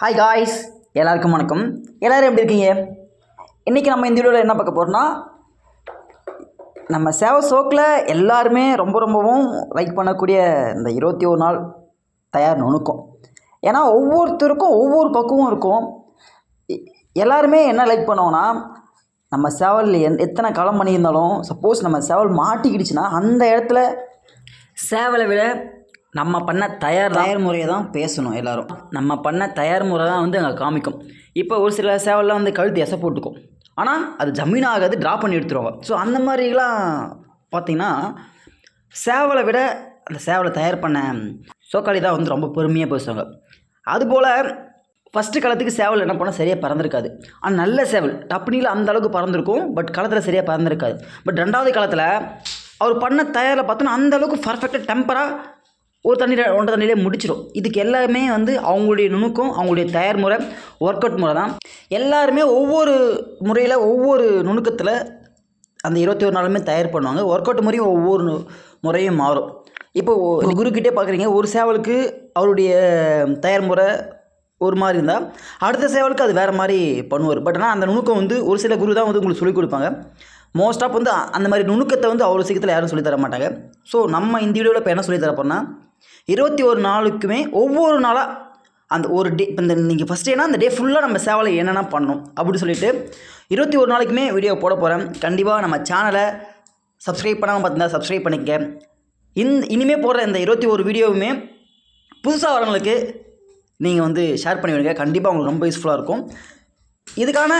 Hi guys எல்லாருக்கும் வணக்கம். எல்லோரும் எப்படி இருக்கீங்க? இன்றைக்கி நம்ம இந்த வீடியோவில் என்ன பார்க்க போகிறோம்னா நம்ம சேவை சோக்கில் எல்லாருமே ரொம்ப ரொம்பவும் லைக் பண்ணக்கூடிய இந்த இருபத்தி ஒரு நாள் தயார் நுணுக்கம். ஏன்னா ஒவ்வொருத்தருக்கும் ஒவ்வொரு பக்குவம் இருக்கும். எல்லாருமே என்ன லைக் பண்ணுவோன்னா நம்ம சேவல் எந் எத்தனை களம் பண்ணியிருந்தாலும் சப்போஸ் நம்ம சேவல் மாட்டிக்கிடுச்சுன்னா அந்த இடத்துல சேவலை விட நம்ம பண்ண தயார் தயார் முறையை தான் பேசணும் எல்லாரும். நம்ம பண்ண தயார் முறை தான் வந்து அங்கே காமிக்கும். இப்போ ஒரு சில சேவல்லாம் வந்து கழுத்து எசை போட்டுக்கும். ஆனால் அது ஜமீன் ஆகாது ட்ரா பண்ணி எடுத்துருவாங்க. ஸோ அந்த மாதிரிலாம் பார்த்தீங்கன்னா சேவலை விட அந்த சேவலை தயார் பண்ண சோக்காளி தான் வந்து ரொம்ப பெருமையாக பேசுவாங்க. அதுபோல் ஃபஸ்ட்டு களத்துக்கு சேவல் என்ன பண்ணால் சரியாக பறந்துருக்காது. ஆனால் நல்ல சேவல் டப்புனியில் அந்த அளவுக்கு பறந்துருக்கும் பட் களத்தில் சரியாக பறந்துருக்காது. பட் ரெண்டாவது காலத்தில் அவர் பண்ண தயாரில் பார்த்தோன்னா அந்த அளவுக்கு பர்ஃபெக்டாக டெம்பராக ஒரு தண்ணியில் ஒன்றரை தண்ணியிலே முடிச்சிடும் இதுக்கு எல்லாமே வந்து அவங்களுடைய நுணுக்கம் அவங்களுடைய தயார் முறை ஒர்க் அவுட் முறை தான். எல்லாருமே ஒவ்வொரு முறையில் ஒவ்வொரு நுணுக்கத்தில் அந்த இருபத்தி ஒரு நாளுமே தயார் பண்ணுவாங்க. ஒர்க் அவுட் முறையும் ஒவ்வொரு முறையும் மாறும். இப்போ ஒரு குருக்கிட்டே பார்க்குறீங்க ஒரு சேவலுக்கு அவருடைய தயார் முறை ஒரு மாதிரி இருந்தால் அடுத்த சேவலுக்கு அது வேறு மாதிரி பண்ணுவார். பட் ஆனால் அந்த நுணுக்கம் வந்து ஒரு சில குரு தான் வந்து உங்களுக்கு சொல்லிக் கொடுப்பாங்க. மோஸ்ட் ஆஃப் வந்து அந்த மாதிரி நுணுக்கத்தை வந்து அவ்வளோ சீக்கிரத்தில் யாரும் சொல்லித்தர மாட்டாங்க. ஸோ நம்ம இந்த வீடியோவில் இப்போ என்ன சொல்லித் இருபத்தி ஒரு நாளுக்குமே ஒவ்வொரு நாளாக அந்த ஒரு டே இப்போ இந்த நீங்கள் ஃபஸ்ட் டேனா அந்த டே ஃபுல்லாக நம்ம சேவலை என்னென்ன பண்ணணும் அப்படின்னு சொல்லிட்டு இருபத்தி ஒரு நாளைக்குமே வீடியோ போட போகிறேன் கண்டிப்பாக நம்ம சேனலை சப்ஸ்கிரைப் பண்ணாமல் பார்த்தீங்கன்னா சப்ஸ்கிரைப் பண்ணிக்க இந் இனிமேல் போடுற இந்த இருபத்தி ஒரு வீடியோவுமே புதுசாக வரவங்களுக்கு நீங்கள் வந்து ஷேர் பண்ணி விடுங்க. கண்டிப்பாக உங்களுக்கு ரொம்ப யூஸ்ஃபுல்லாக இருக்கும். இதுக்கான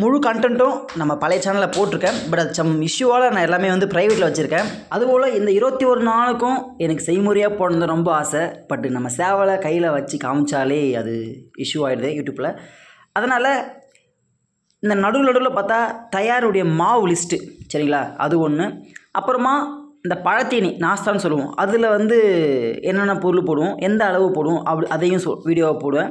முழு கண்டென்ட்டும் நம்ம பழைய சேனலில் போட்டிருக்கேன். பட் அது சம் இஷ்யூவால் நான் எல்லாமே வந்து ப்ரைவேட்டில் வச்சுருக்கேன். அதுபோல் இந்த இருபத்தி ஒரு நாளுக்கும் எனக்கு செய்முறையாக போடணுன்னு ரொம்ப ஆசை. பட் நம்ம சேவலை கையில் வச்சு காமிச்சாலே அது இஷ்யூ ஆகிடுது யூடியூப்பில் அதனால் இந்த நடுவில் நடுவில் பார்த்தா தயாருடைய மாவு லிஸ்ட்டு சரிங்களா? அது ஒன்று அப்புறமா இந்த பழத்தீனி நாஸ்தான்னு சொல்லுவோம். அதில் வந்து என்னென்ன பொருள் போடுவோம் எந்த அளவு போடுவோம் அப்படி அதையும் சொ வீடியோவை போடுவேன்.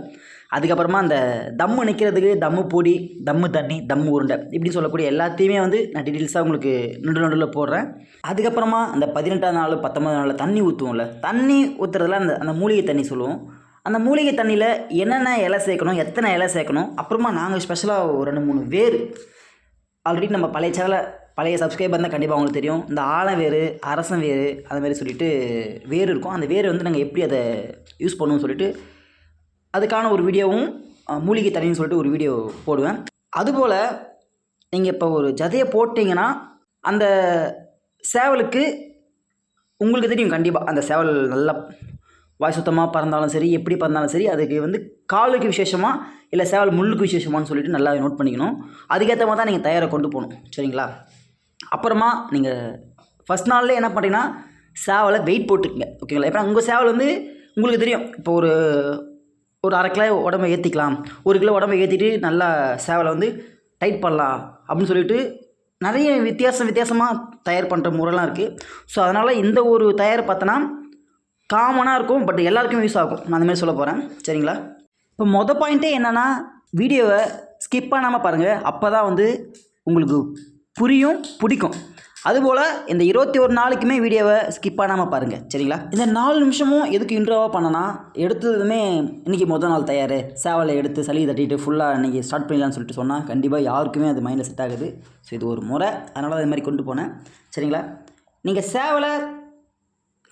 அதுக்கப்புறமா அந்த தம்மு நிற்கிறதுக்கு தம்மு பொடி தம்மு தண்ணி தம்மு உருண்டை இப்படி சொல்லக்கூடிய எல்லாத்தையுமே வந்து நான் டீட்டெயில்ஸாக உங்களுக்கு நடு நடுவில் போடுறேன். அதுக்கப்புறமா அந்த பதினெட்டாம் நாள் பத்தொன்பதாம் நாளில் தண்ணி ஊற்றுவோம்ல தண்ணி ஊற்றுறதுல அந்த அந்த மூலிகை தண்ணி சொல்லுவோம். அந்த மூலிகை தண்ணியில் என்னென்ன இலை சேர்க்கணும் எத்தனை இலை சேர்க்கணும் அப்புறமா நாங்கள் ஸ்பெஷலாக ஒரு ரெண்டு மூணு வேர். ஆல்ரெடி நம்ம பழைய சேனலை பழைய சப்ஸ்கிரைபர் தான் கண்டிப்பாக உங்களுக்கு தெரியும். இந்த ஆழம் வேறு அரசன் வேறு அது மாதிரி சொல்லிட்டு வேர் இருக்கும். அந்த வேர் வந்து நாங்கள் எப்படி அதை யூஸ் பண்ணுவோம்னு சொல்லிட்டு அதுக்கான ஒரு வீடியோவும் மூலிகை தண்ணின்னு சொல்லிட்டு ஒரு வீடியோ போடுவேன். அதுபோல் நீங்கள் இப்போ ஒரு ஜதையை போட்டிங்கன்னா அந்த சேவலுக்கு உங்களுக்கு தெரியும் கண்டிப்பாக அந்த சேவல் நல்லா வாய் சுத்தமாக பறந்தாலும் சரி எப்படி பறந்தாலும் சரி அதுக்கு வந்து காலுக்கு விசேஷமாக இல்லை சேவல் முள்ளுக்கு விசேஷமான்னு சொல்லிட்டு நல்லா நோட் பண்ணிக்கணும். அதுக்கேற்ற மாதிரி தான் நீங்கள் தயாரை கொண்டு போகணும். சரிங்களா? அப்புறமா நீங்கள் ஃபஸ்ட் நாள்லேயே என்ன பண்ணுறீங்கன்னா சேவலை வெயிட் போட்டுக்குங்க. ஓகேங்களா? இப்போ உங்கள் சேவல் வந்து உங்களுக்கு தெரியும். இப்போ ஒரு ஒரு அரை கிலோ உடம்ப ஏற்றிக்கலாம் ஒரு கிலோ உடம்பை ஏற்றிட்டு நல்லா சேவலை வந்து டைட் பண்ணலாம் அப்படின்னு சொல்லிட்டு நிறைய வித்தியாசம் வித்தியாசமாக தயார் பண்ணுற முறைலாம் இருக்குது ஸோ அதனால் இந்த ஒரு தயார் பார்த்தோன்னா காமனாக இருக்கும் பட் எல்லாருக்கும் யூஸ் ஆகும். நான் அந்தமாரி சொல்ல போகிறேன் சரிங்களா? இப்போ மொதல் பாயிண்ட்டே என்னென்னா வீடியோவை ஸ்கிப் பண்ணாமல் பாருங்கள் அப்போ தான் வந்து உங்களுக்கு புரியும் பிடிக்கும். அதுபோல் இந்த இருபத்தி ஒரு நாளைக்குமே வீடியோவை ஸ்கிப் பண்ணாமல் பாருங்கள் சரிங்களா? இந்த நாலு நிமிஷமும் எதுக்கு இன்ட்ரோவாக பண்ணனா எடுத்ததுமே இன்றைக்கி முதல் நாள் தயார். சேவலை எடுத்து சளி தட்டிட்டு ஃபுல்லாக இன்றைக்கி ஸ்டார்ட் பண்ணிடலாம்னு சொல்லிட்டு சொன்னால் கண்டிப்பாக யாருக்குமே அது மைண்டில் செட் ஆகுது. ஸோ இது ஒரு முறை. அதனால் அது மாதிரி கொண்டு போனேன். சரிங்களா? நீங்கள் சேவலை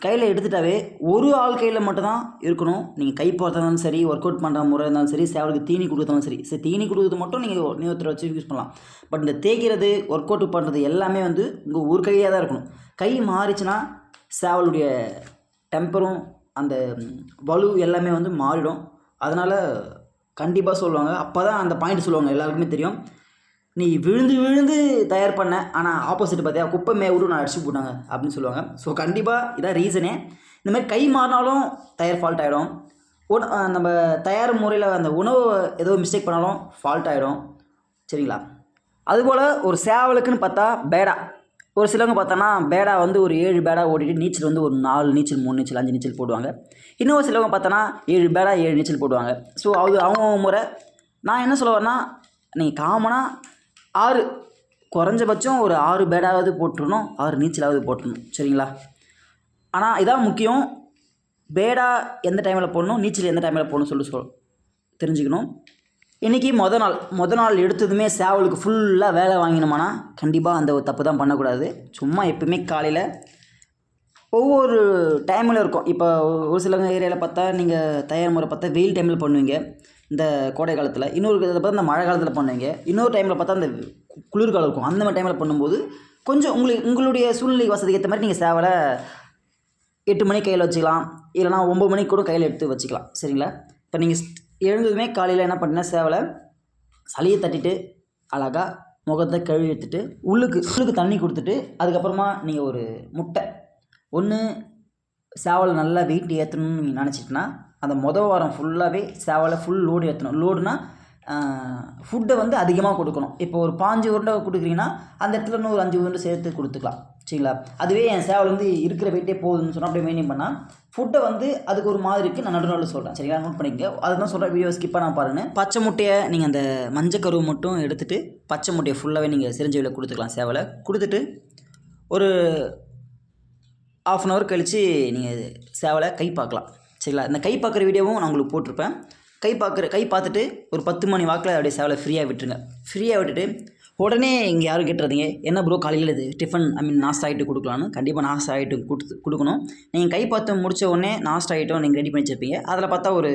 கையில் எடுத்துட்டாவே ஒரு ஆள் கையில் மட்டும்தான் இருக்கணும். நீங்கள் கை போகிறதா இருந்தாலும் சரி ஒர்க் அவுட் பண்ணுற முறை இருந்தாலும் சரி சேவலுக்கு தீனி கொடுத்தாலும் சரி. சரி தீனி கொடுக்குறது மட்டும் நீங்கள் இன்னொருத்தரை வச்சு யூஸ் பண்ணலாம். பட் இந்த தேய்க்கிறது ஒர்க் அவுட் பண்ணுறது எல்லாமே வந்து உங்கள் ஒரு கையாக தான் இருக்கணும். கை மாறிச்சுன்னா சேவலுடைய டெம்பரும் அந்த வலு எல்லாமே வந்து மாறிடும். அதனால் கண்டிப்பாக சொல்லுவாங்க. அப்போ தான் அந்த பாயிண்ட் சொல்லுவாங்க. எல்லாருக்குமே தெரியும். நீ விழுந்து விழுந்து தயார் பண்ண. ஆனால் ஆப்போசிட் பார்த்தியா குப்பை மேவுடு நான் அடிச்சு போட்டாங்க அப்படின்னு சொல்லுவாங்க. ஸோ கண்டிப்பாக இதான் ரீசனே இந்த மாதிரி கை மாறினாலும் தயார் ஃபால்ட் ஆகிடும் உண நம்ம தயார் முறையில் அந்த உணவு ஏதோ மிஸ்டேக் பண்ணாலும் ஃபால்ட் ஆகிடும் சரிங்களா? அதுபோல் ஒரு சேவலுக்குன்னு பார்த்தா பேடா. ஒரு சிலவங்க பார்த்தோன்னா பேடா வந்து ஒரு ஏழு பேடா ஓடிட்டு நீச்சல் வந்து ஒரு நாலு நீச்சல் மூணு நீச்சல் அஞ்சு நீச்சல் போடுவாங்க. இன்னொரு சிலவங்க பார்த்தோன்னா ஏழு பேடா ஏழு நீச்சல் போடுவாங்க. ஸோ அது அவங்க முறை. நான் என்ன சொல்ல வரேன்னா நீங்கள் காமனாக ஆறு. குறைஞ்சபட்சம் ஒரு ஆறு பேடாவது போட்டுருணும் ஆறு நீச்சலாவது போட்டுருணும். சரிங்களா? ஆனால் இதான் முக்கியம். பேடா எந்த டைமில் போடணும் நீச்சல் எந்த டைமில் போடணும் சொல்லி சொல் தெரிஞ்சுக்கணும். இன்றைக்கி மொத நாள் மொத நாள் எடுத்ததுமே சேவலுக்கு ஃபுல்லாக வேலை வாங்கினோமானா கண்டிப்பாக அந்த ஒரு தப்பு தான் பண்ணக்கூடாது. சும்மா எப்பவுமே காலையில் ஒவ்வொரு டைமில் இருக்கும். இப்போ ஒரு சில ஏரியாவில் பார்த்தா நீங்கள் தயார் முறை பார்த்தா வெயில் டைமில் பண்ணுவீங்க. இந்த கோடை காலத்தில் இன்னொரு இதில் பார்த்தா இந்த மழை காலத்தில் பண்ணுவீங்க. இன்னொரு டைமில் பார்த்தா அந்த குளிர்காலம் இருக்கும். அந்த மாதிரி டைமில் பண்ணும்போது கொஞ்சம் உங்களுக்கு உங்களுடைய சூழ்நிலை வசதிக்கு ஏற்ற மாதிரி நீங்கள் சேவலை எட்டு மணி கையில் வச்சுக்கலாம். இல்லைனா ஒம்பது மணிக்கு கூட கையில் எடுத்து வச்சுக்கலாம். சரிங்களா? இப்போ நீங்கள் எழுந்ததுமே காலையில் என்ன பண்ணீங்கன்னா சேவலை சளியை தட்டிட்டு அழகாக முகத்தை கழுவி எடுத்துட்டு உள்ளுக்கு உள்ளுக்கு தண்ணி கொடுத்துட்டு அதுக்கப்புறமா நீங்கள் ஒரு முட்டை. ஒன்று சேவலை நல்லா வெயிட் ஏற்றணும்னு நீங்கள் நினச்சிட்டுனா அந்த மொதல் வாரம் ஃபுல்லாகவே சேவலை ஃபுல் லோடு ஏற்றணும் லோடுனா ஃபுட்டை வந்து அதிகமாக கொடுக்கணும். இப்போ ஒரு பாஞ்சு உருண்டை கொடுக்குறீங்கன்னா அந்த இடத்துல இன்னும் ஒரு அஞ்சு உருண்டை சேர்த்து கொடுத்துக்கலாம். சரிங்களா? அதுவே என் சேவல் வந்து இருக்கிற வெயிட்டே போதும்னு சொன்னால் அப்படியே மெயின்டைன் பண்ணால் ஃபுட்டை வந்து அதுக்கு ஒரு மாதிரி இருக்குது நான் நடுநாள் சொல்கிறேன் சரிங்களா? நோட் பண்ணிக்கங்க. அதுதான் சொல்கிறேன் வீடியோ ஸ்கிப்பாக நான் பாருங்கள் பச்சை முட்டையை நீங்கள் அந்த மஞ்சள் கருவை மட்டும் எடுத்துகிட்டு பச்சை முட்டையை ஃபுல்லாகவே நீங்கள் சிரிஞ்சவியில் கொடுத்துக்கலாம் சேவலை. கொடுத்துட்டு ஒரு ஆஃப் அன் ஹவர் கழித்து நீங்கள் சேவலை கை பார்க்கலாம். சரிங்களா? இந்த கை பார்க்குற வீடியோவும் நான் உங்களுக்கு போட்டிருப்பேன். கை பார்க்குற கை பார்த்துட்டு ஒரு பத்து மணி வாக்கில் அப்படியே சேவலை ஃப்ரீயாக விட்டுருங்க. ஃப்ரீயாக விட்டுட்டு உடனே இங்கே யாரும் கேட்டுறாதீங்க. என்ன ப்ரோ காலையில் இது? டிஃபன் ஐ மீன் நாஸ்ட் ஆகிட்டு கொடுக்கலான்னு கண்டிப்பாக நாஸ்ட் ஆகிட்டு கொடுத்து கொடுக்கணும். நீங்கள் கை பார்த்து முடிச்ச உடனே நாஸ்ட் ஆகிட்டும் நீங்கள் ரெடி பண்ணி வச்சுருப்பீங்க. அதில் பார்த்தா ஒரு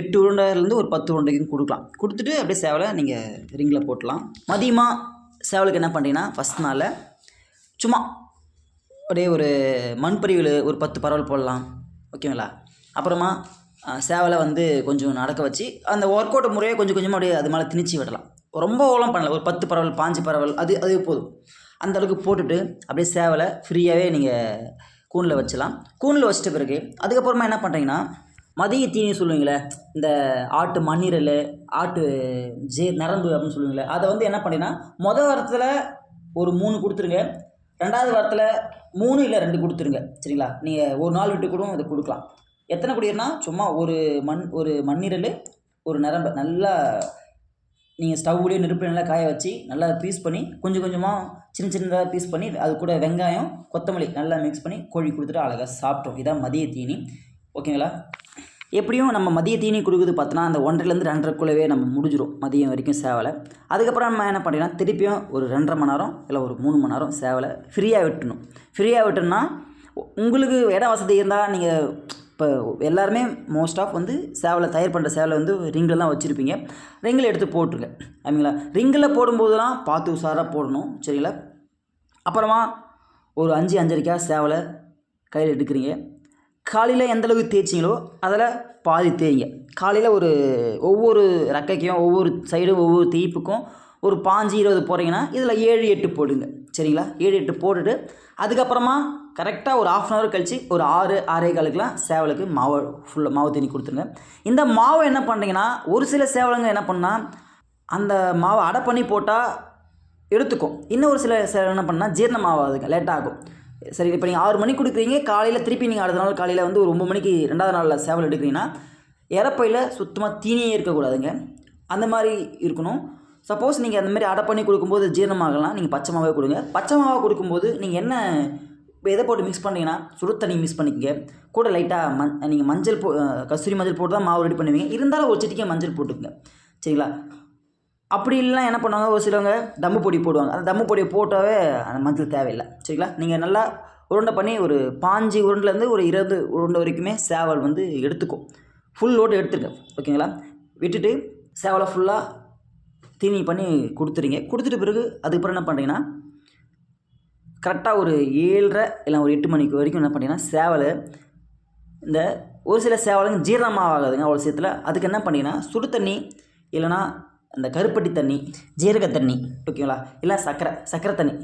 எட்டு உருண்டைலேருந்து ஒரு பத்து உருண்டைக்கும் கொடுக்கலாம். கொடுத்துட்டு அப்படியே சேவலை நீங்கள் ரிங்கில் போட்டலாம். மதியமாக சேவலுக்கு என்ன பண்ணுறீங்கன்னா ஃபஸ்ட் நாளில் சும்மா அப்படியே ஒரு மண்பரிவில் ஒரு பத்து பரவல் போடலாம். ஓகேங்களா? அப்புறமா சேவலை வந்து கொஞ்சம் நடக்க வச்சு அந்த ஒர்க் அவுட் முறையை கொஞ்சம் கொஞ்சமாக அப்படியே அது மேலே திணிச்சு விடலாம். ரொம்ப ஓலம் பண்ணல. ஒரு பத்து பரவல் பாஞ்சு பரவல் அது அது போதும். அந்த அளவுக்கு போட்டுட்டு அப்படியே சேவலை ஃப்ரீயாகவே நீங்கள் கூனில் வச்சலாம். கூனில் வச்சிட்ட பிறகு அதுக்கப்புறமா என்ன பண்ணுறீங்கன்னா மதிய தீனி சொல்லுவீங்களே இந்த ஆட்டு மண்ணீரல் ஆட்டு ஜே நரம்பு அப்படின்னு சொல்லுவீங்களே அதை வந்து என்ன பண்ணீங்கன்னா மொதல் வாரத்தில் ஒரு மூணு கொடுத்துருங்க. ரெண்டாவது வாரத்தில் மூணு இல்லை ரெண்டு கொடுத்துருங்க. சரிங்களா? நீங்கள் ஒரு நாள் விட்டு கூட அதை கொடுக்கலாம். எத்தனை குடியிருனா சும்மா ஒரு மண் ஒரு மண்ணீரல் ஒரு நரம்பு. நல்லா நீங்கள் ஸ்டவ்லேயே நெருப்பு நல்லா காய வச்சு நல்லா பீஸ் பண்ணி கொஞ்சம் கொஞ்சமாக சின்ன சின்னதாக பீஸ் பண்ணி அது கூட வெங்காயம் கொத்தமல்லி நல்லா மிக்ஸ் பண்ணி கோழி கொடுத்துட்டு அழகாக சாப்பிட்டோம். இதான் மதிய தீனி. ஓகேங்களா எப்படியும் நம்ம மதிய தீனி கொடுக்குறது பார்த்தோன்னா அந்த ஒன்றரைலேருந்து ரெண்டரைக்குள்ளவே நம்ம முடிஞ்சிடும் மதியம் வரைக்கும் சேவலை. அதுக்கப்புறம் நம்ம என்ன பண்ணுறோம்னா திருப்பியும் ஒரு ரெண்டரை மணி நேரம் இல்லை ஒரு மூணு மணி நேரம் சேவலை ஃப்ரீயாக விட்டணும். ஃப்ரீயாக விட்டோம்னா உங்களுக்கு இட வசதி இருந்தால் நீங்கள் இப்போ எல்லாருமே மோஸ்ட் ஆஃப் வந்து சேவலை தயார் பண்ணுற சேவலை வந்து ரிங்கில் தான் வச்சுருப்பீங்க. ரிங்கில் எடுத்து போட்டுருங்க. ஐமீங்களா ரிங்கில் போடும்போதெல்லாம் பார்த்து உஷாராக போடணும். சரிங்களா? அப்புறமா ஒரு அஞ்சு அஞ்சரைக்கா சேவலை கையில் எடுக்கிறீங்க. காலையில் எந்தளவுக்கு தேய்ச்சிங்களோ அதில் பாதி தேய்ங்க. காலையில் ஒரு ஒவ்வொரு ரெக்கைக்கும் ஒவ்வொரு சைடும் ஒவ்வொரு தீப்புக்கும் ஒரு பாஞ்சு இருபது போகிறீங்கன்னா இதில் ஏழு எட்டு போடுங்க. சரிங்களா? ஏழு எட்டு போட்டுட்டு அதுக்கப்புறமா கரெக்டாக ஒரு ஆஃப் அன் ஹவர் கழித்து ஒரு ஆறு ஆறே காலுக்குலாம் சேவலுக்கு மாவு ஃபுல்லாக மாவு தண்ணி கொடுத்துருங்க. இந்த மாவை என்ன பண்ணுறீங்கன்னா ஒரு சில சேவலுங்க என்ன பண்ணால் அந்த மாவை அடை பண்ணி போட்டால் எடுத்துக்கும். இன்னும் ஒரு சில சேவல் என்ன பண்ணால் ஜீரணம் ஆகாதுங்க லேட் ஆகும். சரி இப்போ நீங்கள் ஆறு மணிக்கு கொடுக்குறீங்க காலையில் திருப்பி நீங்கள் அடுத்த நாள் காலையில் வந்து ஒரு ஒம்பது மணிக்கு ரெண்டாவது நாளில் சேவல் எடுக்கிறீங்கன்னா இறப்பையில் சுத்தமாக தீனியே இருக்கக்கூடாதுங்க. அந்த மாதிரி இருக்கணும். சப்போஸ் நீங்கள் அந்த மாதிரி அடை பண்ணி கொடுக்கும்போது ஜீரணமாகலாம் நீங்கள் பச்சை மாவே கொடுங்க. பச்சை மாவை கொடுக்கும்போது நீங்கள் என்ன எதை போட்டு மிக்ஸ் பண்ணிங்கன்னா சுடு தண்ணி மிக்ஸ் பண்ணிக்கங்க. கூட லைட்டாக மண் நீங்கள் மஞ்சள் போ கஸ்தூரி மஞ்சள் போட்டு தான் மாவு ரெடி பண்ணுவீங்க. இருந்தாலும் ஒரு சிட்டிக்கே மஞ்சள் போட்டுக்குங்க. சரிங்களா? அப்படி இல்லைனா என்ன பண்ணுவாங்க? ஒரு சிலவங்க தம்மு பொடி போடுவாங்க. அந்த தம்மு பொடியை போட்டாவே அந்த மஞ்சள் தேவையில்லை. சரிங்களா? நீங்கள் நல்லா உருண்டை பண்ணி ஒரு பாஞ்சு உருண்டைலேருந்து ஒரு இருபது உருண்டை வரைக்குமே சேவல் வந்து எடுத்துக்கும் ஃபுல் லோடு எடுத்துருங்க. ஓகேங்களா? விட்டுட்டு சேவலை ஃபுல்லாக தீனி பண்ணி கொடுத்துறீங்க கொடுத்துட்டு பிறகு அதுக்கப்புறம் என்ன பண்ணுறீங்கன்னா கரெக்டாக ஒரு ஏழரை இல்லை ஒரு எட்டு மணிக்கு வரைக்கும் என்ன பண்ணீங்கன்னா சேவல் இந்த ஒரு சில சேவலுங்க ஜீரணமாக ஆகாதுங்க அவ்வளோ சீக்கிரத்தில் அதுக்கு என்ன பண்ணிங்கன்னா சுடு தண்ணி இல்லைன்னா அந்த கருப்பட்டி தண்ணி ஜீரக தண்ணி ஓகேங்களா? இல்லை சர்க்கரை சர்க்கரை தண்ணி.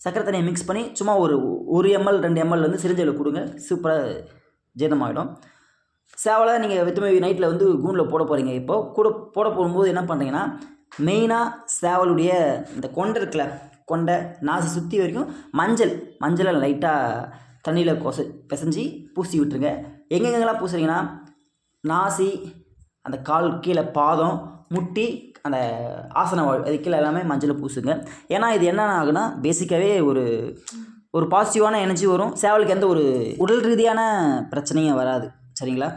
சர்க்கரை தண்ணியை மிக்ஸ் பண்ணி சும்மா ஒரு ஒரு எம்எல் ரெண்டு எம்எல் வந்து சிரிஞ்சையில் கொடுங்க சூப்பராக ஜீரணமாகிடும் சேவலை நீங்கள் வித்துமே நைட்டில் வந்து கூண்டில் போட போகிறீங்க இப்போது கூட போட போகும்போது என்ன பண்ணுறீங்கன்னா மெயினாக சேவலுடைய இந்த கொண்டை இருக்குல்ல கொண்டை நாசி சுற்றி வரைக்கும் மஞ்சள் மஞ்சளை லைட்டாக தண்ணியில் கொச பிசைஞ்சு பூசி விட்டுருங்க. எங்கெங்கெல்லாம் பூசுறீங்கன்னா நாசி அந்த கால் கீழே பாதம் முட்டி அந்த ஆசன வாழ் அது கீழே எல்லாமே மஞ்சள் பூசுங்க. ஏன்னா இது என்ன ஆகுனா பேசிக்காகவே ஒரு ஒரு பாசிட்டிவான எனர்ஜி வரும். சேவலுக்கு எந்த ஒரு உடல் ரீதியான பிரச்சனையும் வராது. சரிங்களா?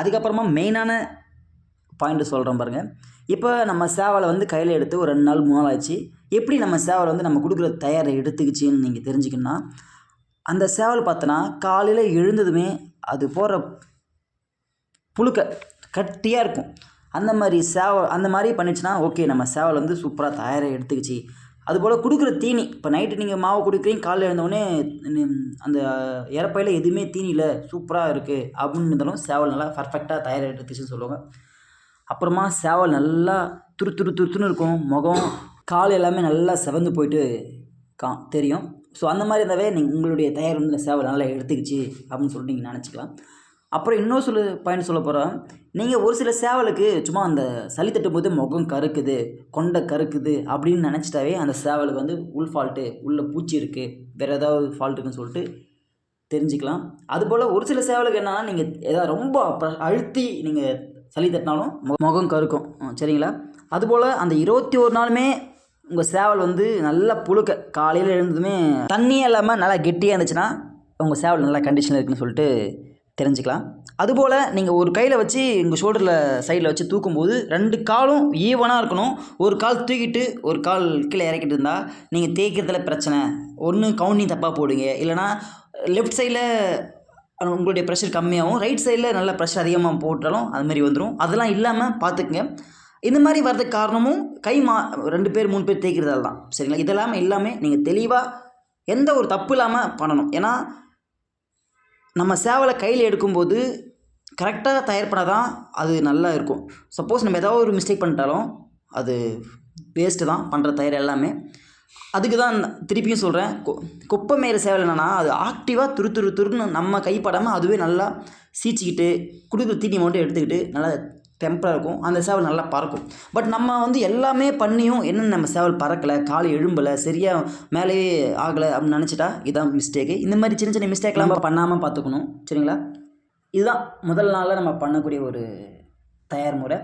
அதுக்கப்புறமா மெயினான பாயிண்ட் சொல்கிறேன் பாருங்கள் இப்போ நம்ம சேவலை வந்து கையில் எடுத்து ஒரு ரெண்டு நாள் மூணு நாள் ஆச்சு. எப்படி நம்ம சேவலை வந்து நம்ம கொடுக்குற தயாரை எடுத்துக்கிச்சின்னு நீங்கள் தெரிஞ்சுக்கணுன்னா அந்த சேவல் பார்த்தோன்னா காலையில் எழுந்ததுமே அது போகிற புழுக்க கட்டியாக இருக்கும். அந்த மாதிரி சேவல் அந்த மாதிரி பண்ணிச்சுன்னா ஓகே நம்ம சேவல் வந்து சூப்பராக தயாராக எடுத்துக்கிச்சு. அதுபோல் கொடுக்குற தீனி இப்போ நைட்டு நீங்கள் மாவு கொடுக்குறீங்க காலையில் எழுந்தவுடனே அந்த இறப்பையில் எதுவுமே தீனி இல்லை சூப்பராக இருக்குது அப்படின்னு இருந்தாலும் சேவல் நல்லா பர்ஃபெக்டாக தயாராக எடுத்துச்சுன்னு சொல்லுவாங்க. அப்புறமா சேவல் நல்லா துரு துரு துருத்துன்னு இருக்கும். முகம் கால் எல்லாமே நல்லா செவந்து போயிட்டு கா தெரியும். ஸோ அந்த மாதிரி இருந்தாவே நீங்கள் உங்களுடைய தயார் வந்து சேவல் நல்லா எடுத்துக்கிச்சு அப்படின்னு சொல்லிட்டு நீங்கள் நினச்சிக்கலாம். அப்புறம் இன்னொரு சொல்லு பயன் சொல்ல போகிறோம் நீங்கள் ஒரு சில சேவலுக்கு சும்மா அந்த சளி தட்டும் போது முகம் கருக்குது கொண்டை கருக்குது அப்படின்னு நினச்சிட்டாவே அந்த சேவலுக்கு வந்து உள் ஃபால்ட்டு உள்ளே பூச்சி இருக்குது வேறு ஏதாவது ஃபால்ட் இருக்குன்னு சொல்லிட்டு தெரிஞ்சுக்கலாம். அதுபோல் ஒரு சில சேவலுக்கு என்னென்னா நீங்கள் ஏதாவது ரொம்ப அழுத்தி நீங்கள் சளி தட்டினாலும் முகம் கருக்கும். சரிங்களா? அதுபோல் அந்த இருபத்தி ஒரு நாளுமே உங்கள் சேவல் வந்து நல்லா புழுக்க காலையில் எழுந்ததுமே தண்ணியே இல்லாமல் நல்லா கெட்டியாக இருந்துச்சுன்னா உங்கள் சேவல் நல்லா கண்டிஷனில் இருக்குன்னு சொல்லிட்டு தெரிஞ்சுக்கலாம். அதுபோல் நீங்கள் ஒரு கையில் வச்சு உங்கள் ஷோல்டரில் சைடில் வச்சு தூக்கும்போது ரெண்டு காலும் ஈவனாக இருக்கணும். ஒரு கால் தூக்கிட்டு ஒரு கால் கீழே இறக்கிட்டு இருந்தால் நீங்கள் தேய்க்கிறதுல பிரச்சனை. ஒன்று கவுண்டிங் தப்பாக போடுங்க. இல்லைனா லெஃப்ட் சைடில் உங்களுடைய ப்ரெஷர் கம்மியாகும் ரைட் சைடில் நல்ல ப்ரெஷர் அதிகமாக போட்டாலும் அது மாதிரி வந்துடும் அதெல்லாம் இல்லாமல் பார்த்துக்குங்க இந்த மாதிரி வர்றதுக்கு காரணமும் கை மா ரெண்டு பேர் மூணு பேர் தேய்க்கிறதால தான் சரிங்களா? இதெல்லாமல் எல்லாமே நீங்கள் தெளிவாக எந்த ஒரு தப்பு இல்லாமல் பண்ணணும். ஏன்னா நம்ம சேவலை கையில் எடுக்கும்போது கரெக்டாக தயார் பண்ணால் தான் அது நல்லா இருக்கும். சப்போஸ் நம்ம ஏதாவது ஒரு மிஸ்டேக் பண்ணிட்டாலும் அது வேஸ்ட்டு தான் பண்ணுற தயார் எல்லாமே. அதுக்கு தான் திருப்பியும் சொல்கிறேன் கொ குப்பை மேயிற சேவல் என்னென்னா அது ஆக்டிவாக துரு துரு துருன்னு நம்ம கைப்படாமல் அதுவே நல்லா சீச்சிக்கிட்டு கொடுக்குற தீனி மட்டும் எடுத்துக்கிட்டு நல்லா டெம்பராக இருக்கும். அந்த சேவல் நல்லா பறக்கும். பட் நம்ம வந்து எல்லாமே பண்ணியும் என்ன நம்ம சேவல் பறக்கலை கால் எழும்பலை சரியாக மேலேயே ஆகலை அப்படின்னு நினச்சிட்டா இதுதான் மிஸ்டேக்கு இந்த மாதிரி சின்ன சின்ன மிஸ்டேக்லாம் நம்ம பண்ணாமல் பார்த்துக்கணும். சரிங்களா? இதுதான் முதல் நாளில் நம்ம பண்ணக்கூடிய ஒரு தயார் முறை.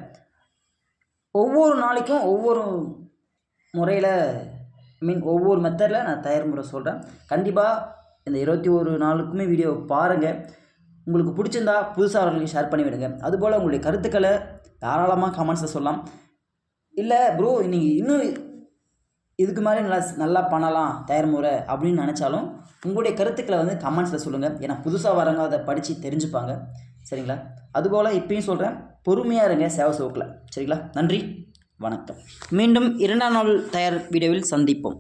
ஒவ்வொரு நாளைக்கும் ஒவ்வொரு முறையில் ஐ மீன் ஒவ்வொரு மெத்தடில் நான் தயார் முறை சொல்கிறேன் கண்டிப்பாக இந்த இருபத்தி ஒரு நாளுக்குமே வீடியோ பாருங்கள் உங்களுக்கு பிடிச்சிருந்தா புதுசாக அவர்களுக்கு ஷேர் பண்ணி விடுங்க அதுபோல் உங்களுடைய கருத்துக்களை தாராளமாக கமெண்ட்ஸில் சொல்லலாம். இல்லை ப்ரோ நீங்கள் இன்னும் இதுக்கு மாதிரி நல்லா நல்லா பண்ணலாம் தயார் முறை அப்படின்னு நினச்சாலும் உங்களுடைய கருத்துக்களை வந்து கமெண்ட்ஸில் சொல்லுங்கள் ஏன்னா புதுசாக வரவங்க அதை படித்து தெரிஞ்சுப்பாங்க. சரிங்களா? அதுபோல் இப்பயும் சொல்கிறேன் பொறுமையாக இருங்க சேவை சோக்கில் சரிங்களா? நன்றி. வணக்கம். மீண்டும் இரண்டாம் நாள் தயார் வீடியோவில் சந்திப்போம்.